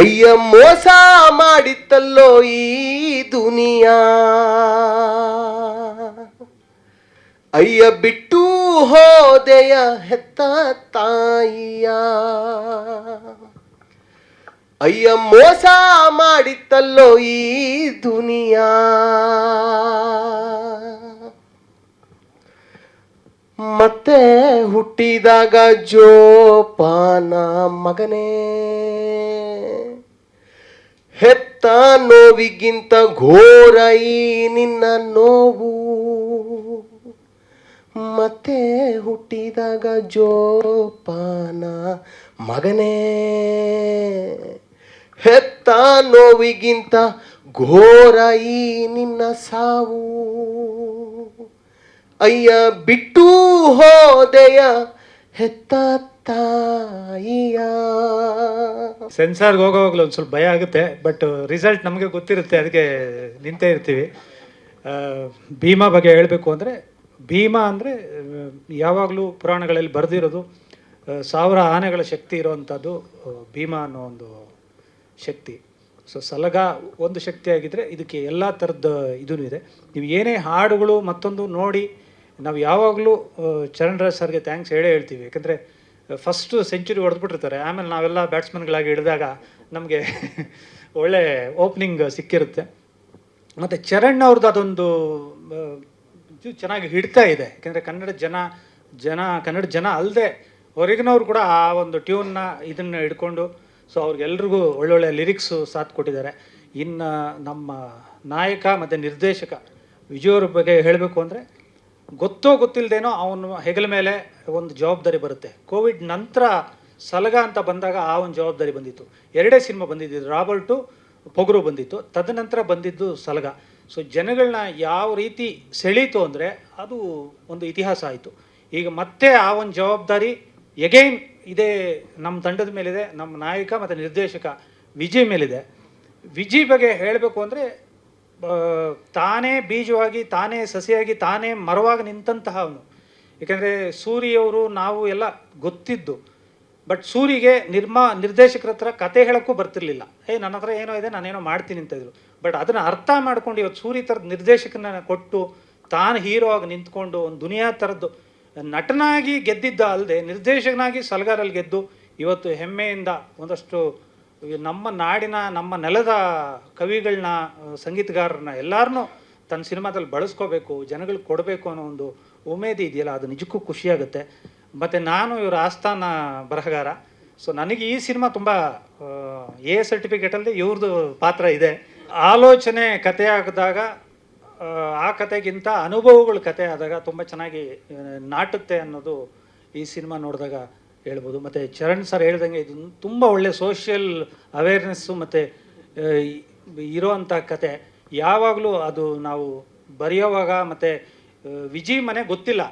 ಅಯ್ಯ ಮೋಸ ಮಾಡಿತ್ತಲ್ಲೋ ಈ ದುನಿಯಾ. ಅಯ್ಯ ಬಿಟ್ಟು ಹೋದೆಯ ಹೆತ್ತ ತಾಯಿಯ. ಅಯ್ಯ ಮೋಸ ಮಾಡಿತ್ತಲ್ಲೋ ಈ ದುನಿಯಾ. ಮತ್ತೆ ಹುಟ್ಟಿದಾಗ ಜೋಪಾನ ಮಗನೇ. ಹೆತ್ತ ನೋವಿಗಿಂತ ಘೋರ ನಿನ್ನ ನೋವು. ಮತ್ತೆ ಹುಟ್ಟಿದಾಗ ಜೋಪಾನ ಮಗನೇ. ಹೆತ್ತ ನೋವಿಗಿಂತ ಘೋರ ನಿನ್ನ ಸಾವು. ಅಯ್ಯ ಬಿಟ್ಟು ಹೋದೆಯ ಹೆತ್ತ ತಾಯಿಯ ಸೆನ್ಸಾರ್ಗೆ ಹೋಗೋವಾಗಲೂ ಒಂದು ಸ್ವಲ್ಪ ಭಯ ಆಗುತ್ತೆ, ಬಟ್ ರಿಸಲ್ಟ್ ನಮಗೆ ಗೊತ್ತಿರುತ್ತೆ, ಅದಕ್ಕೆ ನಿಂತೇ ಇರ್ತೀವಿ. ಭೀಮಾ ಬಗ್ಗೆ ಹೇಳಬೇಕು ಅಂದರೆ, ಭೀಮಾ ಅಂದರೆ ಯಾವಾಗಲೂ ಪುರಾಣಗಳಲ್ಲಿ ಬರೆದಿರೋದು ಸಾವಿರ ಆನೆಗಳ ಶಕ್ತಿ ಇರುವಂಥದ್ದು ಭೀಮಾ ಅನ್ನೋ ಒಂದು ಶಕ್ತಿ. ಸೊ, ಸಲಗ ಒಂದು ಶಕ್ತಿ ಆಗಿದ್ರೆ ಇದಕ್ಕೆ ಎಲ್ಲ ಥರದ ಇದೂ ಇದೆ. ನೀವು ಏನೇ ಹಾಡುಗಳು ಮತ್ತೊಂದು ನೋಡಿ, ನಾವು ಯಾವಾಗಲೂ ಚರಣ್ರಾಜ್ ಸರ್ಗೆ ಥ್ಯಾಂಕ್ಸ್ ಹೇಳೇ ಹೇಳ್ತೀವಿ. ಯಾಕಂದರೆ ಫಸ್ಟು ಸೆಂಚುರಿ ಹೊಡೆದ್ಬಿಟ್ಟಿರ್ತಾರೆ. ಆಮೇಲೆ ನಾವೆಲ್ಲ ಬ್ಯಾಟ್ಸ್ಮನ್ಗಳಾಗಿ ಹಿಡಿದಾಗ ನಮಗೆ ಒಳ್ಳೆ ಓಪನಿಂಗ್ ಸಿಕ್ಕಿರುತ್ತೆ. ಮತ್ತು ಚರಣ್ ಅವ್ರದ್ದು ಅದೊಂದು ಚೆನ್ನಾಗಿ ಹಿಡ್ತಾ ಇದೆ. ಯಾಕೆಂದರೆ ಕನ್ನಡ ಜನ ಜನ, ಕನ್ನಡ ಜನ ಅಲ್ಲದೆ ಹೊರಗಿನವ್ರು ಕೂಡ ಆ ಒಂದು ಟ್ಯೂನ್ನ ಇದನ್ನು ಹಿಡ್ಕೊಂಡು ಸೊ ಅವ್ರಿಗೆಲ್ರಿಗೂ ಒಳ್ಳೊಳ್ಳೆ ಲಿರಿಕ್ಸು ಸಾಥ್ ಕೊಟ್ಟಿದ್ದಾರೆ. ಇನ್ನು ನಮ್ಮ ನಾಯಕ ಮತ್ತು ನಿರ್ದೇಶಕ ವಿಜಯವ್ರ ಬಗ್ಗೆ ಹೇಳಬೇಕು ಅಂದರೆ ಗೊತ್ತೋ ಗೊತ್ತಿಲ್ಲದೇನೋ ಅವನ ಹೆಗಲ ಮೇಲೆ ಒಂದು ಜವಾಬ್ದಾರಿ ಬರುತ್ತೆ. ಕೋವಿಡ್ ನಂತರ ಸಲಗ ಅಂತ ಬಂದಾಗ ಆ ಒಂದು ಜವಾಬ್ದಾರಿ ಬಂದಿತ್ತು. ಎರಡೇ ಸಿನಿಮಾ ಬಂದಿದ್ದು ರಾಬರ್ಟು ಪೊಗರು ಬಂದಿತ್ತು. ತದನಂತರ ಬಂದಿದ್ದು ಸಲಗ. ಸೊ ಜನಗಳನ್ನ ಯಾವ ರೀತಿ ಸೆಳೀತು ಅಂದರೆ ಅದು ಒಂದು ಇತಿಹಾಸ ಆಯಿತು. ಈಗ ಮತ್ತೆ ಆ ಒಂದು ಜವಾಬ್ದಾರಿ ಎಗೈನ್ ಇದೇ ನಮ್ಮ ತಂಡದ ಮೇಲಿದೆ ನಮ್ಮ ನಾಯಕ ಮತ್ತು ನಿರ್ದೇಶಕ ವಿಜಯ್ ಮೇಲಿದೆ. ವಿಜಯ್ ಬಗ್ಗೆ ಹೇಳಬೇಕು ಅಂದರೆ ತಾನೇ ಬೀಜವಾಗಿ, ತಾನೇ ಸಸಿಯಾಗಿ, ತಾನೇ ಮರವಾಗಿ ನಿಂತಹ ಅವನು ಏಕೆಂದರೆ ಸೂರಿಯವರು ನಾವು ಎಲ್ಲ ಗೊತ್ತಿದ್ದು. ಬಟ್ ಸೂರಿಗೆ ನಿರ್ಮಾ, ನಿರ್ದೇಶಕರ ಹತ್ರ ಕತೆ ಹೇಳೋಕ್ಕೂ ಬರ್ತಿರ್ಲಿಲ್ಲ. ಏ, ನನ್ನ ಹತ್ರ ಏನೋ ಇದೆ, ನಾನೇನೋ ಮಾಡ್ತೀನಿ ಅಂತ ಇದ್ರು. ಬಟ್ ಅದನ್ನು ಅರ್ಥ ಮಾಡ್ಕೊಂಡು ಇವತ್ತು ಸೂರಿ ಥರದ ನಿರ್ದೇಶಕನ ಕೊಟ್ಟು ತಾನು ಹೀರೋ ಆಗಿ ನಿಂತ್ಕೊಂಡು ಒಂದು ದುನಿಯಾ ಥರದ್ದು ನಟನಾಗಿ ಗೆದ್ದಿದ್ದ ಅಲ್ಲದೆ ನಿರ್ದೇಶಕನಾಗಿ ಸಲಗಾರಲ್ಲಿ ಗೆದ್ದು ಇವತ್ತು ಹೆಮ್ಮೆಯಿಂದ ಒಂದಷ್ಟು ನಮ್ಮ ನಾಡಿನ ನಮ್ಮ ನೆಲದ ಕವಿಗಳನ್ನ ಸಂಗೀತಗಾರರನ್ನ ಎಲ್ಲರನ್ನೂ ತನ್ನ ಸಿನಿಮಾದಲ್ಲಿ ಬಳಸ್ಕೋಬೇಕು ಜನಗಳಿಗೆ ಕೊಡಬೇಕು ಅನ್ನೋ ಒಂದು ಉಮೇದಿ ಇದೆಯಲ್ಲ ಅದು ನಿಜಕ್ಕೂ ಖುಷಿಯಾಗುತ್ತೆ. ಮತ್ತು ನಾನು ಇವರ ಆಸ್ಥಾನ ಬರಹಗಾರ. ಸೊ ನನಗೆ ಈ ಸಿನಿಮಾ ತುಂಬ ಎ ಸರ್ಟಿಫಿಕೇಟಲ್ಲಿ ಇವ್ರದ್ದು ಪಾತ್ರ ಇದೆ. ಆಲೋಚನೆ ಕತೆ ಆಗಿದಾಗ ಆ, ಕತೆಗಿಂತ ಅನುಭವಗಳ ಕತೆ ಆದಾಗ ತುಂಬ ಚೆನ್ನಾಗಿ ನಾಟುತ್ತೆ ಅನ್ನೋದು ಈ ಸಿನಿಮಾ ನೋಡಿದಾಗ ಹೇಳ್ಬೋದು. ಮತ್ತು ಚರಣ್ ಸರ್ ಹೇಳ್ದಂಗೆ ಇದು ತುಂಬ ಒಳ್ಳೆ ಸೋಷಿಯಲ್ ಅವೇರ್ನೆಸ್ಸು ಮತ್ತು ಇರೋವಂಥ ಕತೆ. ಯಾವಾಗಲೂ ಅದು ನಾವು ಬರೆಯೋವಾಗ ಮತ್ತು ವಿಜಿ ಮನೆ ಗೊತ್ತಿಲ್ಲ.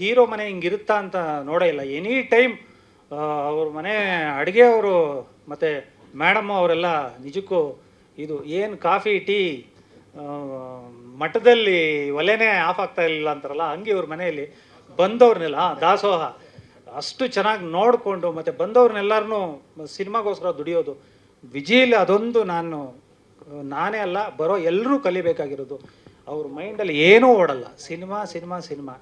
ಹೀರೋ ಮನೆ ಹಿಂಗಿರುತ್ತಾ ಅಂತ ನೋಡೇ ಇಲ್ಲ. ಎನಿ ಟೈಮ್ ಅವ್ರ ಮನೆ ಅಡುಗೆಯವರು ಮತ್ತು ಮೇಡಮ್ ಅವರೆಲ್ಲ ನಿಜಕ್ಕೂ ಇದು ಏನು ಕಾಫಿ, ಟೀ ಮಠದಲ್ಲಿ ಒಲೆನೇ ಆಫ್ ಆಗ್ತಾ ಇರಲಿಲ್ಲ ಅಂತಾರಲ್ಲ, ಹಂಗೆ ಇವ್ರ ಮನೆಯಲ್ಲಿ ಬಂದವ್ರನ್ನೆಲ್ಲ ದಾಸೋಹ. ಅಷ್ಟು ಚೆನ್ನಾಗಿ ನೋಡಿಕೊಂಡು ಮತ್ತು ಬಂದವ್ರನ್ನೆಲ್ಲರನ್ನೂ ಸಿನಿಮಾಗೋಸ್ಕರ ದುಡಿಯೋದು. ವಿಜಿಲ್ ಅದೊಂದು ನಾನು, ನಾನೇ ಅಲ್ಲ, ಬರೋ ಎಲ್ಲರೂ ಕಲಿಬೇಕಾಗಿರೋದು. ಅವ್ರ ಮೈಂಡಲ್ಲಿ ಏನೂ ಓಡಲ್ಲ. Cinema cinema cinema.